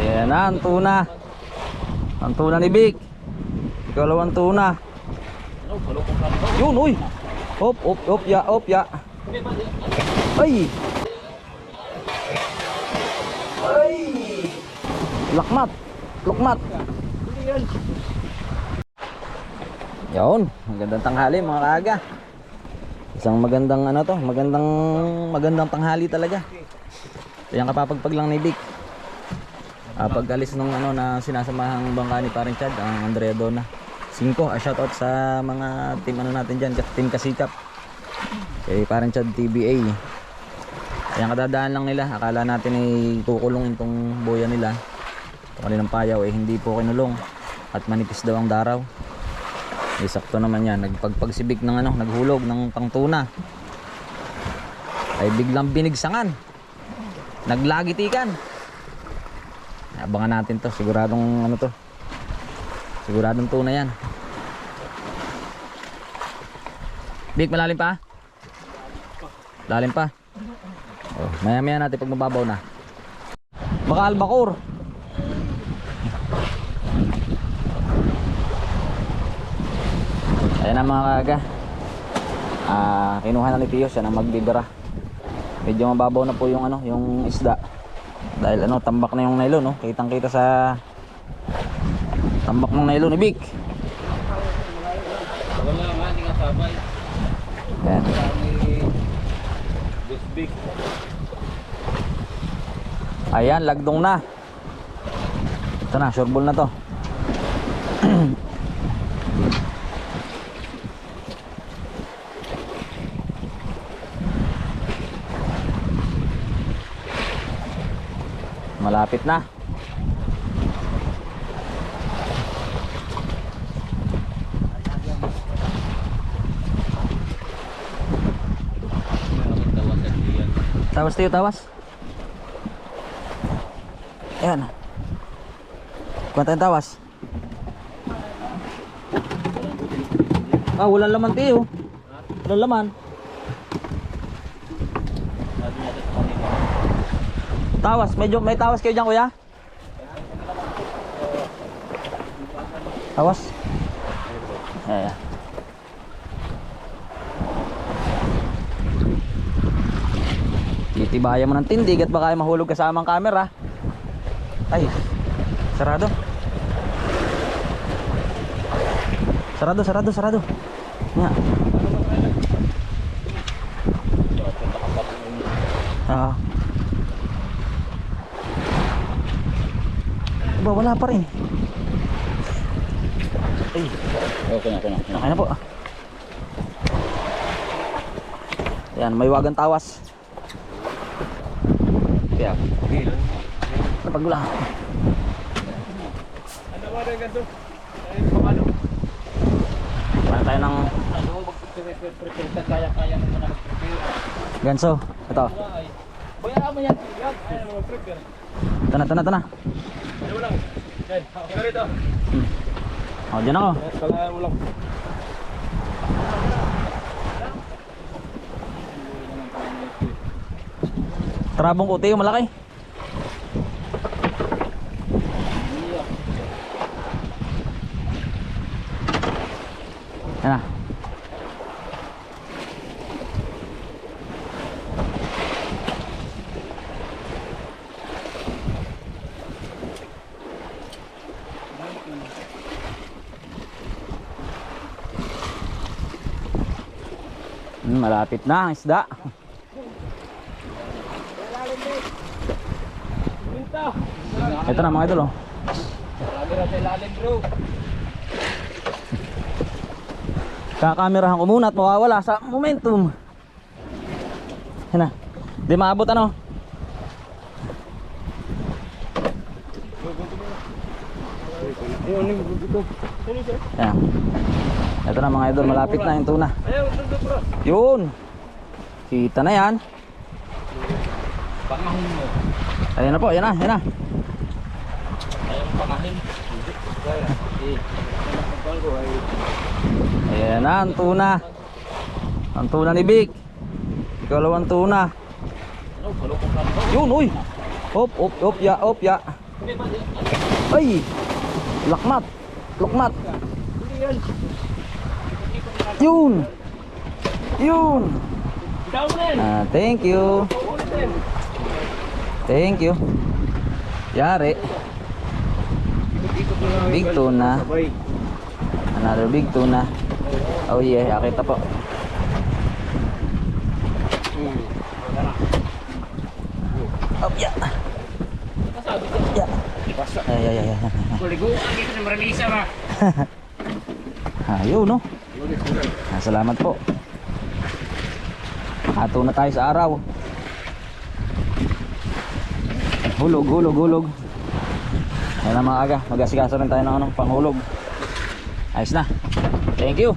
Ayan na, ang tuna. Ang tuna ni Vic. Ikalawang tuna. Yun, uy. Hop, hop, hop, ya, hop, ya. Ay. Ay. Lakmat. Lukmat. Yun, magandang tanghali mga kaaga. Isang magandang ano to, magandang magandang tanghali talaga. Yan kapapagpag lang ni Vic. Ah, pag alis nung ano na sinasamahang bangka ni Paring Chad, ang Andrea Dona. 5, ah, shoutout sa mga team ano natin dyan, team Kasikap. Kay Paring Chad TBA. Ayan kadadaan lang nila, akala natin ay kukulong itong boya nila. Ito kaninang payaw eh hindi po kinulong at manipis daw ang daraw. Eh, sakto naman yan, nagpagpagsibik ng ano, naghulog ng pangtuna. Ay biglang binigsangan. Naglagitikan. Abangan natin to, siguradong ano to. Siguradong tuna yan. Big, malalim pa? Lalim pa? Oh, maya maya natin pag mababaw na. Baka albacore. Ayan na mga kaga. Ah, kinuha na ni Pio siya na magbibira. Medyo mababaw na po yung ano, yung isda. Dahil ano, tambak na yung nylon, no. Kitang-kita sa tambak ng nylon ni Vic. Wala nga, hindi nga sabay. Bisbik. Ayan, lagdong na. Ito na, sure ball na to. Malapit na. Tawas tayo, tawas. Ayan. Kuha tawas. Ah, walang laman tayo. Walang laman. Tawas, medyo may tawas kayo dyan kuya? Tawas. Ayan. Titibayan mo ng tindig at baka mahulog ka sa amang camera. Ay, sarado. Sarado, sarado, sarado. Nga. Ah. Ba, wala pa rin. Ay, Okay na, okay na. okay na po. Yan, may wagang tawas. Kaya, napagula. Ano ba rin ganito? Ay, paano? Wala tayo ng kaya-kaya mo na mag-prepare? ganso. Ito. Bayaan mo yan. Yan, ay mag-prepare. Ito na, ito na, ito na. Ano lang? Yan, ikaw rito. O, dyan ako. Kalayan mo lang. Trabong kuti yung malaki. Yan na. Malapit na ang isda. Ito na mga idol oh. Kakamerahan ko muna at mawawala sa momentum. Yan na. Di maabot ano. Yan. Ito na mga idol, malapit na yung tuna. Yun. Kita na yan. Pangahin mo. Ayan na po, yan na, yan na. Ayaw pangahin. Ayan na, ang tuna. Ang tuna ni Vic. Ikalawang tuna. Yun, uy. Hop, hop, hop, ya, hop, ya. Ay! Lakmat! Hindi yan. Yun! Yun! Down na yan. Ah, thank you. Thank you. Yari. Big tuna. Another big tuna. Oh yeah, akita po. Oh, yeah. Yeah. Ay, ay, ay. Kuligo, ang ito na maranisa ba? Ayun, no? Ah, salamat po. Ato na tayo sa araw. Hulog, hulog, hulog. Ayan na mga aga. Mag-asikaso rin tayo ng ano, panghulog. Ayos na. Thank you.